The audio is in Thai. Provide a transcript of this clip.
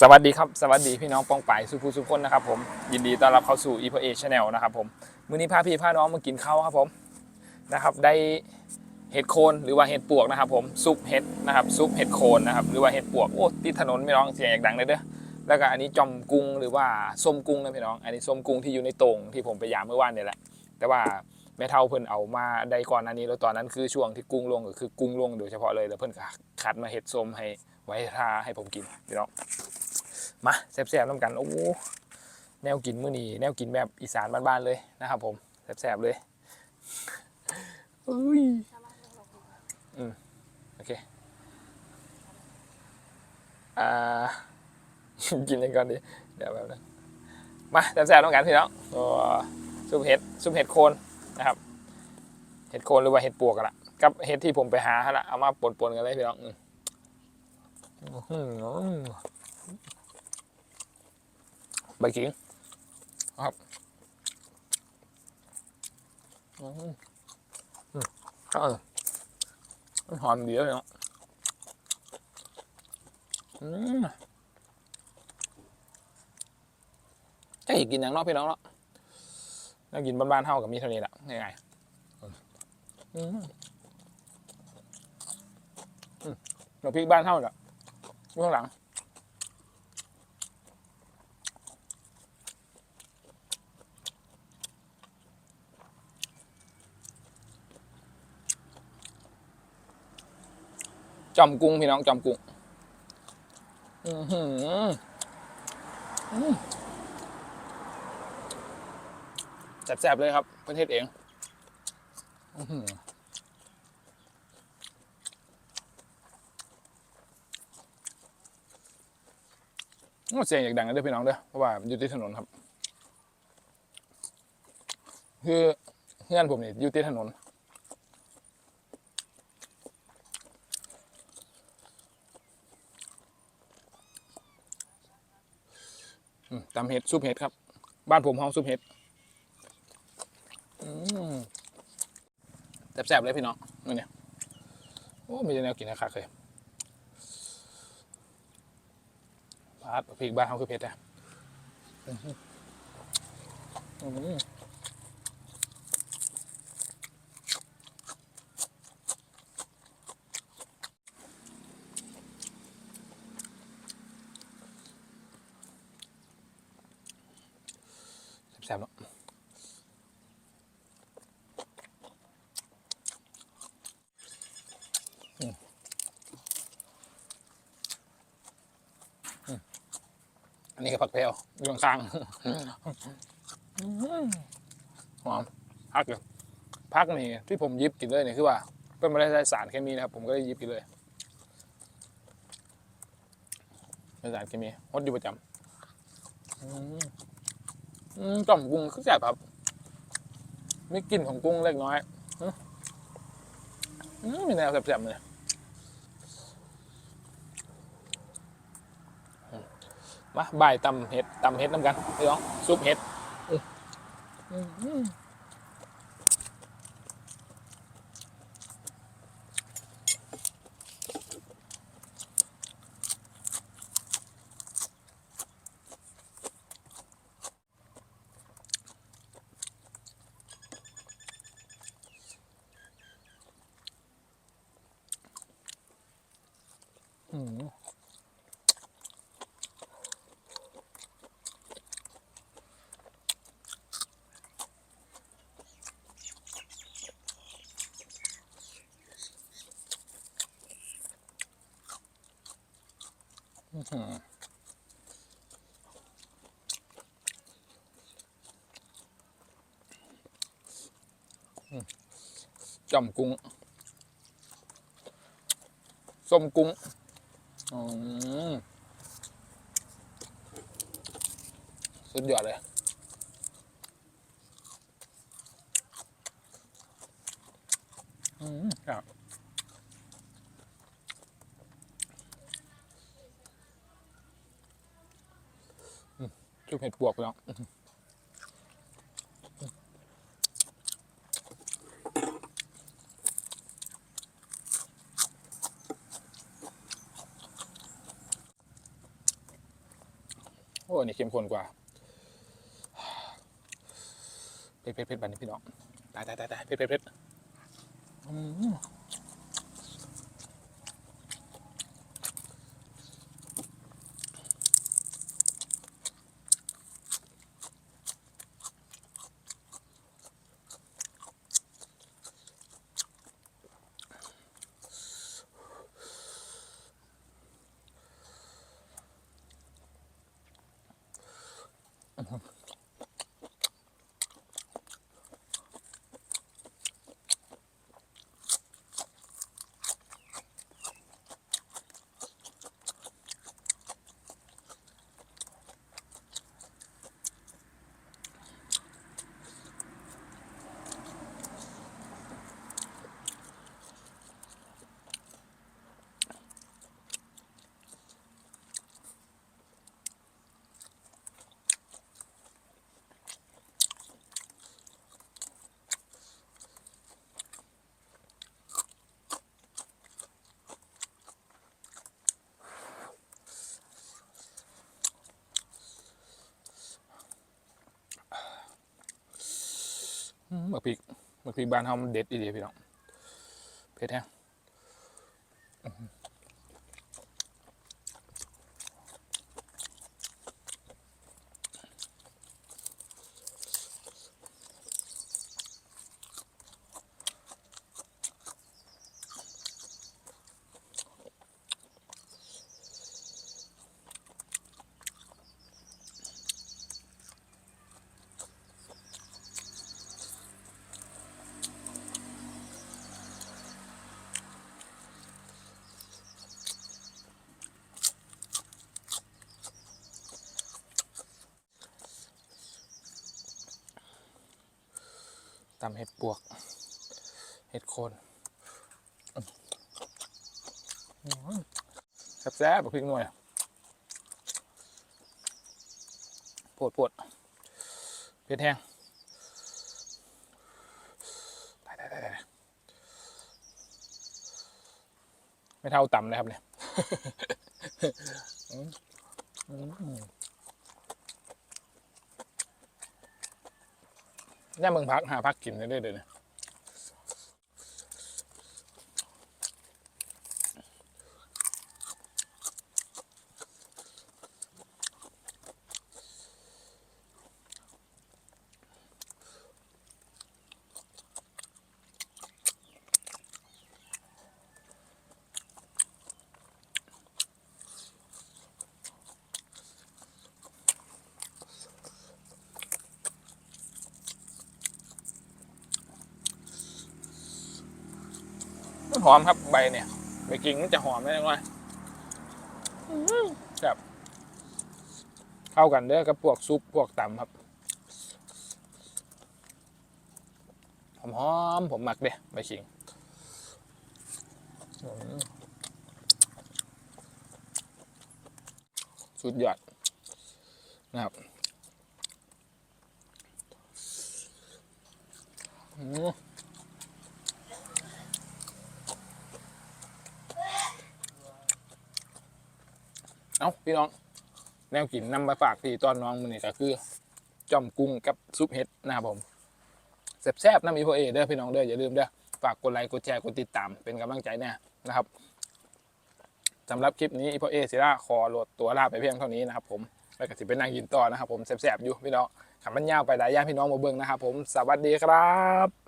สวัสดีครับสวัสดีพี่น้องปองป่ายสุภูสุคนนะครับผมยินดีต้อนรับเข้าสู่ e p a Channel นะครับผมมื้อนี้พาพี่พาน้องมากินข้าวครับผมนะครับได้เห็ดโคนหรือว่าเห็ดปวกนะครับผมซุปเห็ดนะครับซุปเห็ดโคนนะครับหรือว่าเห็ดปวกโอ้ติดถนนพี่น้องเสียงอยากดังเลยเด้อแล้วก็อันนี้จอมกุ้งหรือว่าส้มกุ้งนะพี่น้อง อันนี้ส้มกุ้งที่อยู่ในต่งที่ผมไปยามเมื่อวานเนี่ยแหละแต่ว่าแม่เท่าเพิ่นเอามาได้ก่อนหน้านี้แล้วตอนนั้นคือช่วงที่กุ้งลงก็คือกุ้งลงโดยเฉพาะเลยแล้วเพิ่นก็คัดมาเห็ดส้มให้ไว้ทาให้ผมกินพี่น้อง มาแซ่บๆน้ำกันโอ้แนวกินมื้อนี้แนวกินแบบอีสานบ้านๆเลยนะครับ ผมแซ่บๆเลยอุ้ยอืมโอเคอ่ากินยังก่อนดีเดี๋ยวแบบนึงมาแซ่บๆน้ำกันพี่น้องตัวซุปเห็ดซุปเห็ดโคนนะครับเห็ดโคนหรือว่าเห็ดปวกกันละกับเห็ดที่ผมไปหาฮะละเอามาปนๆกันเลยพี่น้องอืม ใบขิงครับอืมอืมก็เออมันหอมดีเลยเนาะอืมจะอีกกินอย่างนอกพี่น้องเนาะแล้วกินบ้านๆเท่ากับมีเท่านี้แหละง่ายๆอืมอืมเราพริกบ้านเท่าเนี่ยอยู่ข้างหลัง จอมกุ้งพี่น้องจอมกุ้งอือหือแซ่บๆเลยครับประเทศเองเสียงอยากดังนะเด้อพี่น้องเด้อเพราะว่าอยู่ที่ถนนครับ คือเพื่อนผมนี่อยู่ที่ถนน ตำเห็ดซุปเห็ดครับ บ้านผมห้องซุปเห็ดแซ่บๆเลยพี่น้องนี่เนี่ยโอ้มีแต่แนวกินนะครับเลยปาดพริกบ้านเขาคือเผ็ดอะอื้อหืออืมแซ่บๆเนาะอืมอืม อันนี้ก็ผักแพรวอยู่ข้างๆอืมหอมพักเลยพักนี่ที่ผมหยิบกินเลยเนี่ยคือว่าเป็นไม่ได้ใช้สารเคมีนะครับ ผมก็ได้หยิบกินเลยไม่ใช่สารเคมีฮดอยู่ประจำอืมอืมกล่อมกุ้งคือแซ่บครับมีกลิ่นของกุ้งเล็กน้อยอืมอืมมีแนวแซ่บๆเลยอืม มาบ่ายตำเห็ดตำเห็ดน้ำกันพี่น้องซุปเห็ดอืม อืมอืมอืมอื้อหืออืม จุ่มเห็ดบวกแล้วโอ้อันนี่เข้มข้นกว่าเผ็ดเผ็ดเผ็ดบันนี้พี่น้องตายตายตายตายเผ็ดเผ็ดเผ็ด บักพริกบักพริกบ้านเฮามันเด็ดดีเดีพี่น้องเผ็ดแฮะ ตำเห็ดปวก เห็ดโคนแซ่บๆบักพริกหน่วยปวดปวดเผ็ดแห้งไม่เท่าตำเลยครับเนี่ย อืมอืม ย่าเมืองพักหาพักกินได้เลยเดี๋ยวนี้ หอมครับใบเนี่ยใบกิ่งมันจะหอมได้ยังไงแบบเข้ากันเด้อกับพวกซุปพวกตำครับหอมหอมๆผมหมักเด้ใบขิงอืมสุดยอดนะครับอืม เอา พี่น้องแนวกินนำมาฝากพี่ตอนน้องมันนี่ก็คือจอมกุ้งกับซุปเห็ดนะครับผมแซ่บๆน้ำมีโพเอเด้อพี่น้องเด้ออย่าลืมเด้อฝากกดไลค์กดแชร์กดติดตามเป็นกำลังใจแน่นะครับสำหรับคลิปนี้อีโพเอศิราขอโหลดตัวลาไปเพียงเท่านี้นะครับผมแล้วก็สิเป็นนางกินต่อนะครับผมแซ่บๆอยู่พี่น้องขับมันยาวไปหลายย่างพี่น้องมาเบิ่งนะครับผมสวัสดีครับ